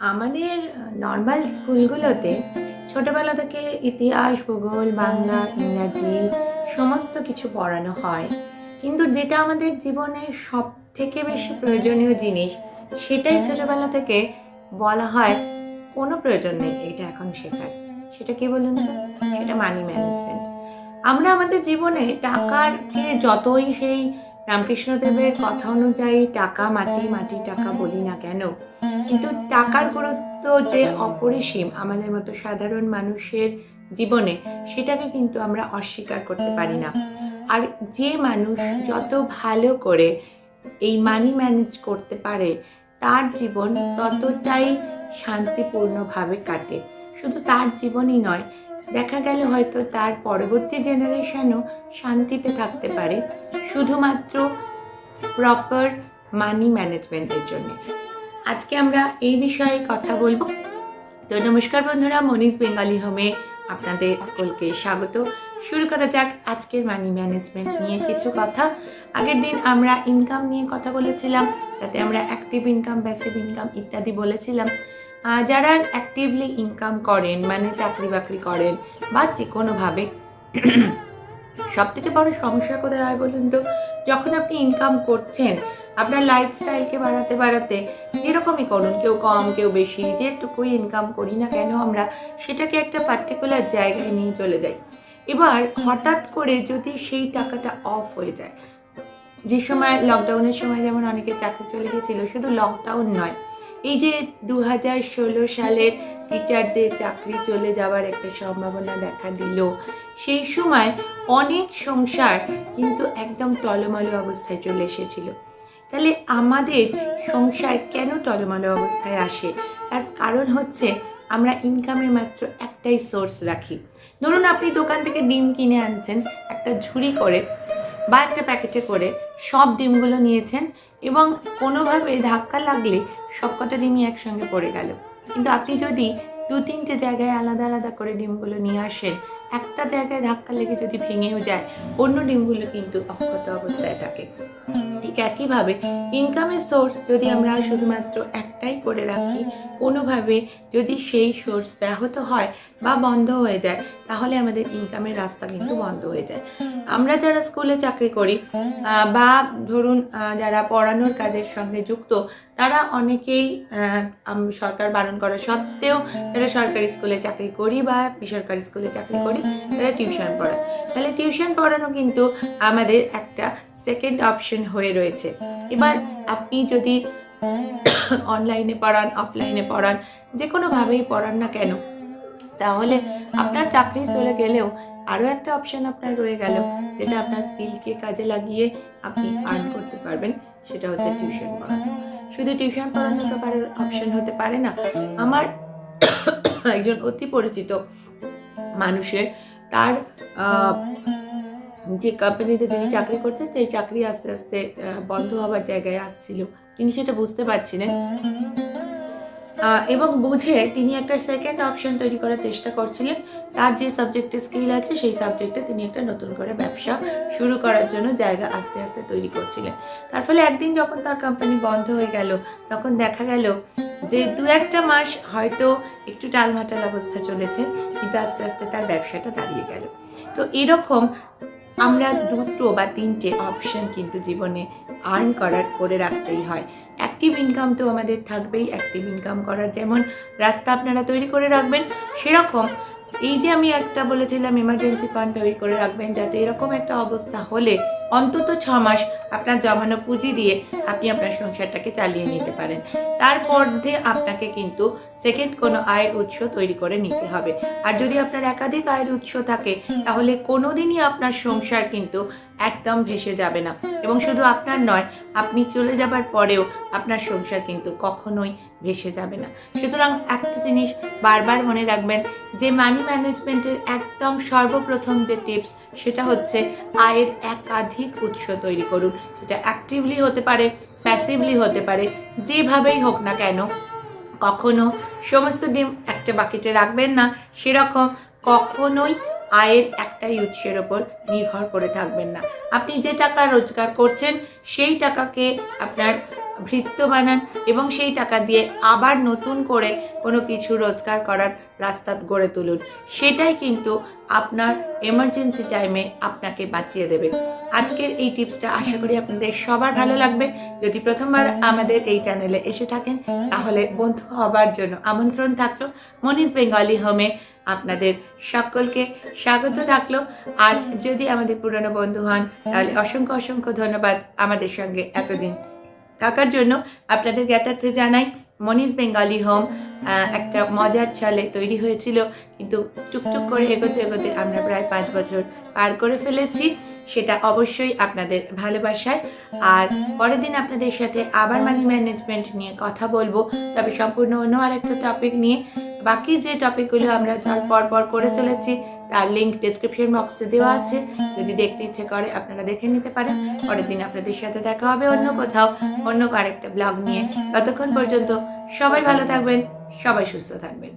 আমাদের নর্মাল স্কুলগুলোতে ছোটবেলা থেকে ইতিহাস, ভূগোল, বাংলা, ইংরাজি সমস্ত কিছু পড়ানো হয়। কিন্তু যেটা আমাদের জীবনে সব থেকে বেশি প্রয়োজনীয় জিনিস, সেটাই ছোটবেলা থেকে বলা হয়, কোনো প্রয়োজন নেই এটা এখন শেখার। সেটা কি বলুন তো? সেটা মানি ম্যানেজমেন্ট আমরা আমাদের জীবনে টাকারকে যতই সেই রামকৃষ্ণদেবের কথা অনুযায়ী টাকা মাটি মাটি টাকা বলি না কেন? কিন্তু টাকার গুরুত্ব যে অপরিসীম আমাদের মতো সাধারণ মানুষের জীবনে, সেটাকে কিন্তু আমরা অস্বীকার করতে পারি না। আর যে মানুষ যত ভালো করে এই মানি ম্যানেজ করতে পারে, তার জীবন ততটাই শান্তিপূর্ণভাবে কাটে। শুধু তার জীবনই নয়, দেখা গেল হয়তো তার পরবর্তী জেনারেশনও শান্তিতে থাকতে পারে। শুধুমাত্র প্রপার মানি ম্যানেজমেন্টের জন্য। আজকে আমরা এই বিষয়ে কথা বলব। তো নমস্কার বন্ধুরা, মনীষ বেঙ্গালি হোমে আপনাদের সকলকে স্বাগত। শুরু করা যাক আজকের মানি ম্যানেজমেন্ট নিয়ে কিছু কথা। আগের দিন আমরা ইনকাম নিয়ে কথা বলেছিলাম, তাতে আমরা অ্যাক্টিভ ইনকাম প্যাসিভ ইনকাম ইত্যাদি বলেছিলাম। যারা অ্যাক্টিভলি ইনকাম করেন মানে চাকরি বাকরি করেন বা যে কোনোভাবে সব থেকে বড় সমস্যা কোথায় হয় বলুন তো? যখন আপনি ইনকাম করছেন, আপনার লাইফস্টাইলকে বাড়াতে বাড়াতে যেরকমই করুন, কেউ কম, কেউ বেশি, যেটুকুই ইনকাম করি না কেন আমরা, সেটাকে একটা পার্টিকুলার জায়গায় নিয়ে চলে যাই। এবার হঠাৎ করে যদি সেই টাকাটা অফ হয়ে যায়, যে সময় লকডাউনের সময় যেমন অনেকে চাকরি চলে গেছিল শুধু লকডাউন নয়, এই যে দু সালের টিচারদের চাকরি চলে যাওয়ার একটা সম্ভাবনা দেখা দিল। সেই সময় অনেক সংসার কিন্তু একদম টলমলো অবস্থায় চলে এসেছিল। তাহলে আমাদের সংসার কেন টলমলো অবস্থায় আসে? তার কারণ হচ্ছে আমরা ইনকামের মাত্র একটাই সোর্স রাখি। ধরুন আপনি দোকান থেকে ডিম কিনে আনছেন, একটা ঝুড়ি করে বা একটা প্যাকেটে করে সব ডিমগুলো নিয়েছেন এবং কোনোভাবে ধাক্কা লাগলে সবকটা ডিমই একসঙ্গে পড়ে গেল। কিন্তু আপনি যদি দু তিনটে জায়গায় আলাদা আলাদা করে ডিমগুলো নিয়ে আসেন, একটা জায়গায় ধাক্কা লেগে যদি ভেঙেও যায়, অন্য ডিমগুলো কিন্তু অক্ষত অবস্থায় থাকে। ঠিক একইভাবে ইনকামের সোর্স যদি আমরা শুধুমাত্র একটাই করে রাখি, কোনোভাবে যদি সেই সোর্স ব্যাহত হয় বা বন্ধ হয়ে যায়, তাহলে আমাদের ইনকামের রাস্তা কিন্তু বন্ধ হয়ে যায়। আমরা যারা স্কুলে চাকরি করি বা ধরুন যারা পড়ানোর কাজের সঙ্গে যুক্ত, তারা অনেকেই সরকার বারণ করা সত্ত্বেও যারা সরকারি স্কুলে চাকরি করি বা বেসরকারি স্কুলে চাকরি করি, তারা টিউশন পড়ায়। তাহলে টিউশন পড়ানো কিন্তু আমাদের একটা সেকেন্ড অপশন হয়ে রয়েছে। এবার আপনি যদি অনলাইনে পড়ান অফলাইনে পড়ান যে কোনোভাবেই পড়ান না কেন তাহলে আপনার চাকরি চলে গেলেও আরও একটা অপশন আপনার রয়ে গেল, যেটা আপনার স্কিলকে কাজে লাগিয়ে আপনি আর্ন করতে পারবেন, সেটা হচ্ছে টিউশন পড়ানো। শুধু টিউশন পড়ানো তো কারোর অপশন হতে পারে না। আমার একজন অতি পরিচিত মানুষের তার যে কোম্পানিতে তিনি চাকরি করতেন, সেই চাকরি আস্তে আস্তে বন্ধ হবার জায়গায় আসছিল। তিনি সেটা বুঝতে পারছিলেন। এবং বুঝে তিনি একটা সেকেন্ড অপশন তৈরি করার চেষ্টা করছিলেন। তার যে সাবজেক্টে স্কিল আছে, সেই সাবজেক্টে তিনি একটা নতুন করে ব্যবসা শুরু করার জন্য জায়গা আস্তে আস্তে তৈরি করছিলেন। তার ফলে একদিন যখন তার কোম্পানি বন্ধ হয়ে গেল, তখন দেখা গেল যে দু একটা মাস হয়তো একটু টালমাটাল অবস্থা চলেছে, কিন্তু আস্তে আস্তে তার ব্যবসাটা দাঁড়িয়ে গেল। তো এরকম আমরা দুটো বা তিনটে অপশন কিন্তু জীবনে আর্ন করার করে রাখতেই হয়। অ্যাক্টিভ ইনকাম তো আমাদের থাকবেই অ্যাক্টিভ ইনকাম করার যেমন রাস্তা আপনারা তৈরি করে রাখবেন, সেরকম এই যে আমি একটা বলেছিলাম এমার্জেন্সি ফান্ড তৈরি করে রাখবেন, যাতে এরকম একটা অবস্থা হলে অন্তত ছ মাস আপনার জমানো পুঁজি দিয়ে আপনি আপনার সংসারটাকে চালিয়ে নিতে পারেন। তারপর দিয়ে আপনাকে কিন্তু সেকেন্ড কোনো আয়ের উৎস তৈরি করে নিতে হবে। আর যদি আপনার একাধিক আয়ের উৎস থাকে, তাহলে কোনোদিনই আপনার সংসার কিন্তু একদম ভেসে যাবে না। এবং শুধু আপনার নয়, আপনি চলে যাবার পরেও আপনার সংসার কিন্তু কখনোই ভেসে যাবে না। সুতরাং একটা জিনিস বারবার মনে রাখবেন, যে মানি ম্যানেজমেন্টের একদম সর্বপ্রথম যে টিপস সেটা হচ্ছে আয়ের একাধিক উৎস তৈরি করুন। সেটা অ্যাক্টিভলি হতে পারে প্যাসিভলি হতে পারে, যেভাবেই হোক না কেন, কখনো সমস্ত ডিম একটা বাকেটে রাখবেন না, সেরকম কখনোই আয়ের একটাই উৎসের ওপর নির্ভর করে থাকবেন না। আপনি যে টাকা রোজগার করছেন, সেই টাকাকে আপনার ভৃত্য বানান এবং সেই টাকা দিয়ে আবার নতুন করে কোনো কিছু রোজগার করার রাস্তা গড়ে তুলুন। সেটাই কিন্তু আপনার এমার্জেন্সি টাইমে আপনাকে বাঁচিয়ে দেবে। আজকের এই টিপসটা আশা করি আপনাদের সবার ভালো লাগবে। যদি প্রথমবার আমাদের এই চ্যানেলে এসে থাকেন, তাহলে বন্ধু হবার জন্য আমন্ত্রণ থাকল। মনিস বেঙ্গলি হোমে আপনাদের সকলকে স্বাগত থাকল। আর যদি আমাদের পুরনো বন্ধু হন, তাহলে অসংখ্য অসংখ্য ধন্যবাদ আমাদের সঙ্গে এতদিন। থাকার জন্য আপনাদের জ্ঞাতার্থে জানাই মনিস বেঙ্গলি হোম একটা মজার ছলে তৈরি হয়েছিল, কিন্তু টুকটুক করে এগোতে এগোতে আমরা প্রায় পাঁচ বছর পার করে ফেলেছি, সেটা অবশ্যই আপনাদের ভালোবাসায়। আর পরের দিন আপনাদের সাথে আবার মানি ম্যানেজমেন্ট নিয়ে কথা বলব, তবে সম্পূর্ণ অন্য আরেকটা টপিক নিয়ে। বাকি যে টপিকগুলো আমরা পর পর করে চলেছি তার লিঙ্ক ডিসক্রিপশন বক্সে দেওয়া আছে। যদি দেখতে ইচ্ছে করে আপনারা দেখে নিতে পারেন। পরের দিন আপনাদের সাথে দেখা হবে অন্য কোথাও অন্য আরেকটা ব্লগ নিয়ে। ততক্ষণ পর্যন্ত সবাই ভালো থাকবেন সবাই সুস্থ থাকবেন।